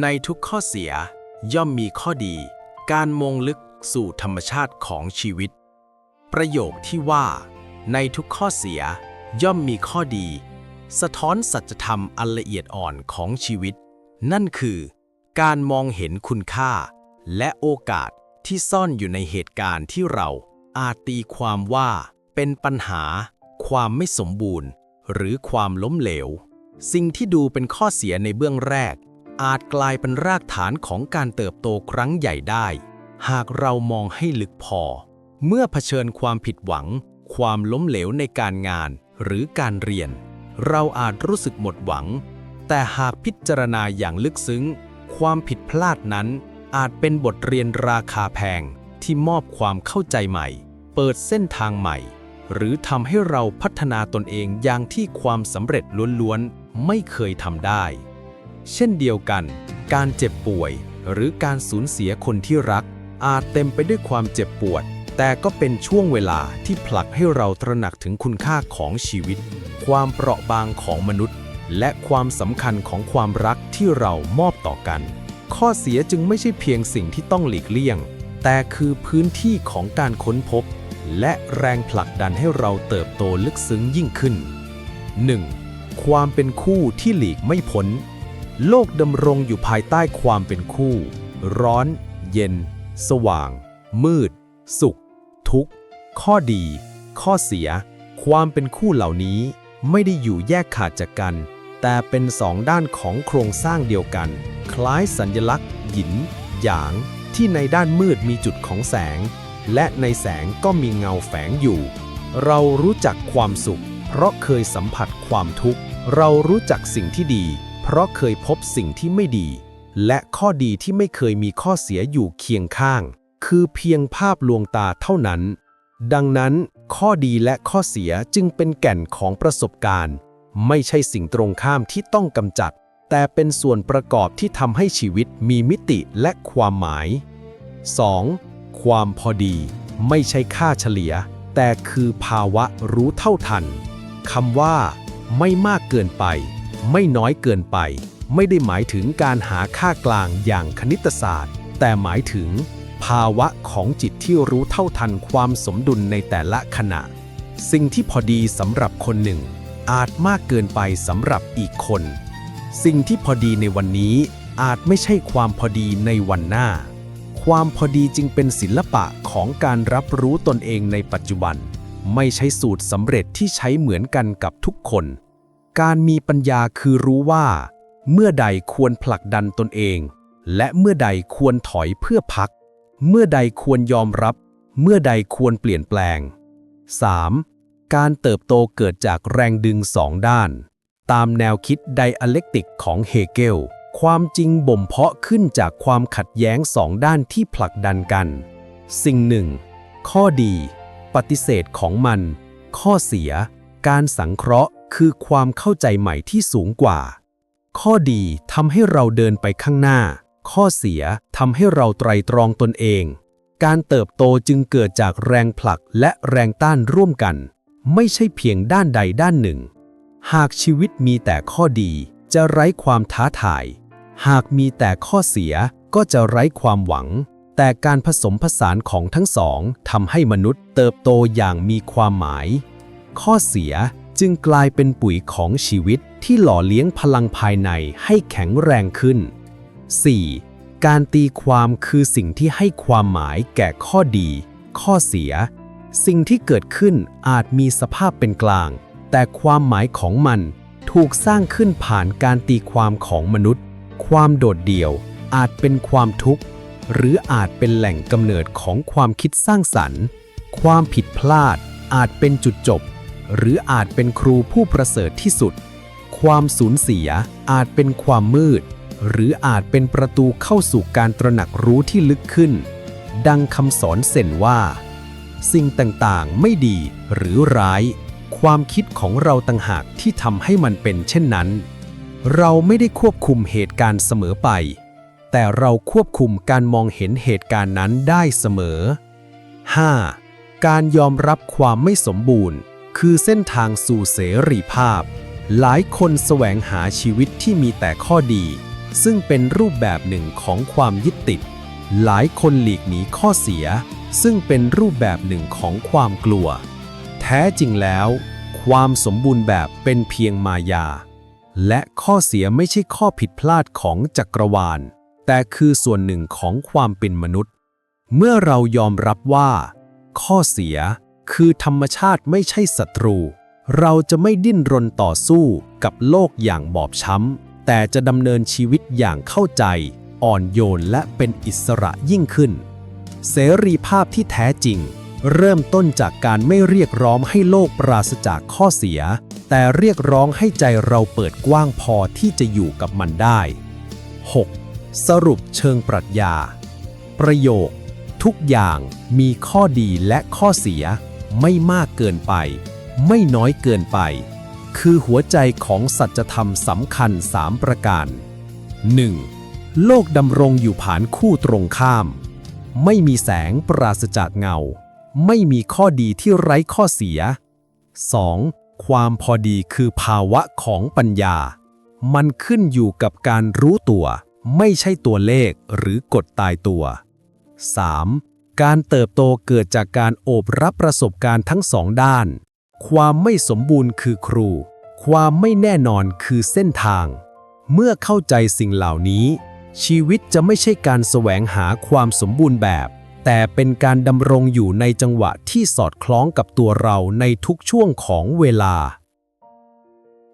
ในทุกข้อเสียย่อมมีข้อดี การมองลึกสู่ธรรมชาติของชีวิต ประโยคที่ว่า ในทุกข้อเสียย่อมมีข้อดี สะท้อนสัจธรรมอันละเอียดอ่อนของชีวิต นั่นคือ การมองเห็นคุณค่า และโอกาสที่ซ่อนอยู่ในเหตุการณ์ที่เราอาจตีความว่า เป็นปัญหา ความไม่สมบูรณ์ หรือความล้มเหลว สิ่งที่ดูเป็นข้อเสียในเบื้องแรก อาจกลายเป็นรากฐานของการเติบโตครั้งใหญ่ได้ หากเรามองให้ลึกพอ เมื่อเผชิญความผิดหวัง ความล้มเหลวในการงานหรือการเรียน เราอาจรู้สึกหมดหวัง แต่หากพิจารณาอย่างลึกซึ้ง ความผิดพลาดนั้น อาจเป็นบทเรียนราคาแพงที่มอบความเข้าใจใหม่ เปิดเส้นทางใหม่ หรือทำให้เราพัฒนาตนเองอย่างที่ความสำเร็จล้วนๆ ไม่เคยทำได้ เช่นเดียวกัน การเจ็บป่วย หรือการสูญเสียคนที่รัก อาจเต็มไปด้วยความเจ็บปวด แต่ก็เป็นช่วงเวลาที่ผลักให้เราตระหนักถึงคุณค่าของชีวิต ความเปราะบางของมนุษย์ และความสำคัญของความรักที่เรามอบต่อกัน ข้อเสียจึงไม่ใช่เพียงสิ่งที่ต้องหลีกเลี่ยง แต่คือพื้นที่ของการค้นพบ และแรงผลักดันให้เราเติบโตลึกซึ้งยิ่งขึ้น 1. ความเป็นคู่ที่หลีกไม่พ้น โลกดำรงอยู่ภายใต้ความเป็นคู่ ร้อน เย็น สว่าง มืด สุข ทุกข์ ข้อดี ข้อเสีย ความเป็นคู่เหล่านี้ไม่ได้อยู่แยกขาดจากกัน แต่เป็นสองด้านของโครงสร้างเดียวกัน คล้ายสัญลักษณ์ หยิน หยาง ที่ในด้านมืดมีจุดของแสง และในแสงก็มีเงาแฝงอยู่ เรารู้จักความสุข เพราะเคยสัมผัสความทุกข์ เรารู้จักสิ่งที่ดี เพราะเคยพบสิ่งที่ไม่ดี และข้อดีที่ไม่เคยมีข้อเสียอยู่เคียงข้าง คือเพียงภาพลวงตาเท่านั้น ดังนั้น ข้อดีและข้อเสียจึงเป็นแก่นของประสบการณ์ ไม่ใช่สิ่งตรงข้ามที่ต้องกำจัด แต่เป็นส่วนประกอบที่ทำให้ชีวิตมีมิติและความหมาย 2. ความพอดีไม่ใช่ค่าเฉลี่ย แต่คือภาวะรู้เท่าทันคำว่า ไม่มากเกินไป ไม่น้อยเกินไป ไม่ได้หมายถึงการหาค่ากลางอย่างคณิตศาสตร์ แต่หมายถึง ภาวะของจิตที่รู้เท่าทันความสมดุลในแต่ละขณะ สิ่งที่พอดีสำหรับคนหนึ่ง อาจมากเกินไปสำหรับอีกคน สิ่งที่พอดีในวันนี้อาจไม่ใช่ความพอดีในวันหน้า ความพอดีจึงเป็นศิลปะของการรับรู้ตนเองในปัจจุบัน ไม่ใช่สูตรสำเร็จที่ใช้เหมือนกันกับทุกคน การมีปัญญาคือรู้ว่า เมื่อใดควรผลักดันตนเอง และเมื่อใดควรถอยเพื่อพัก เมื่อใดควรยอมรับ เมื่อใดควรเปลี่ยนแปลง 3. การเติบโตเกิดจากแรงดึงสองด้าน ตามแนวคิดไดอะเล็กติกของเฮเกล ความจริงบ่มเพาะขึ้นจากความขัดแย้งสองด้านที่ผลักดันกัน สิ่งหนึ่ง ข้อดี ปฏิเสธของมัน ข้อเสีย การสังเคราะห์ คือความเข้าใจใหม่ที่สูงกว่า ข้อดีทำให้เราเดินไปข้างหน้า ข้อเสียทำให้เราไตรตรองตนเอง การเติบโตจึงเกิดจากแรงผลักและแรงต้านร่วมกัน ไม่ใช่เพียงด้านใดด้านหนึ่ง หากชีวิตมีแต่ข้อดี จะไร้ความท้าทาย หากมีแต่ข้อเสียก็จะไร้ความหวัง แต่การผสมผสานของทั้งสองทำให้มนุษย์เติบโตอย่างมีความหมาย ข้อเสีย จึงกลายเป็นปุ๋ยของชีวิตที่หล่อเลี้ยงพลังภายในให้แข็งแรงขึ้น 4. การตีความคือสิ่งที่ให้ความหมายแก่ข้อดี ข้อเสีย สิ่งที่เกิดขึ้นอาจมีสภาพเป็นกลาง แต่ความหมายของมันถูกสร้างขึ้นผ่านการตีความของมนุษย์ ความโดดเดี่ยว อาจเป็นความทุกข์ หรืออาจเป็นแหล่งกำเนิดของความคิดสร้างสรรค์ ความผิดพลาดอาจเป็นจุดจบ หรืออาจเป็นครูผู้ประเสริฐที่สุด ความสูญเสียอาจเป็นความมืด หรืออาจเป็นประตูเข้าสู่การตระหนักรู้ที่ลึกขึ้น ดังคำสอนเซนว่า สิ่งต่างๆไม่ดีหรือร้าย ความคิดของเราต่างหากที่ทำให้มันเป็นเช่นนั้น เราไม่ได้ควบคุมเหตุการณ์เสมอไป แต่เราควบคุมการมองเห็นเหตุการณ์นั้นได้เสมอ 5. การยอมรับความไม่สมบูรณ์ คือเส้นทางสู่เสรีภาพ หลายคนแสวงหาชีวิตที่มีแต่ข้อดี ซึ่งเป็นรูปแบบหนึ่งของความยึดติด หลายคนหลีกหนีข้อเสีย ซึ่งเป็นรูปแบบหนึ่งของความกลัว แท้จริงแล้ว ความสมบูรณ์แบบเป็นเพียงมายา และข้อเสียไม่ใช่ข้อผิดพลาดของจักรวาล แต่คือส่วนหนึ่งของความเป็นมนุษย์ เมื่อเรายอมรับว่า ข้อเสีย คือธรรมชาติไม่ใช่ศัตรู เราจะไม่ดิ้นรนต่อสู้กับโลกอย่างบอบช้ำ แต่จะดำเนินชีวิตอย่างเข้าใจ อ่อนโยนและเป็นอิสระยิ่งขึ้น เสรีภาพที่แท้จริง เริ่มต้นจากการไม่เรียกร้องให้โลกปราศจากข้อเสีย แต่เรียกร้องให้ใจเราเปิดกว้างพอที่จะอยู่กับมันได้ 6. สรุปเชิงปรัชญา ประโยค ทุกอย่างมีข้อดีและข้อเสีย ไม่มากเกินไป ไม่น้อยเกินไป คือหัวใจของสัจธรรมสำคัญ 3 ประการ 1. โลกดำรงอยู่ผ่านคู่ตรงข้าม ไม่มีแสงปราศจากเงา ไม่มีข้อดีที่ไร้ข้อเสีย 2. ความพอดีคือภาวะของปัญญา มันขึ้นอยู่กับการรู้ตัว ไม่ใช่ตัวเลขหรือกฎตายตัว 3. การเติบโตเกิดจากการโอบรับประสบการณ์ทั้งสองด้าน ความไม่สมบูรณ์คือครู ความไม่แน่นอนคือเส้นทาง เมื่อเข้าใจสิ่งเหล่านี้ ชีวิตจะไม่ใช่การแสวงหาความสมบูรณ์แบบ แต่เป็นการดำรงอยู่ในจังหวะที่สอดคล้องกับตัวเราในทุกช่วงของเวลา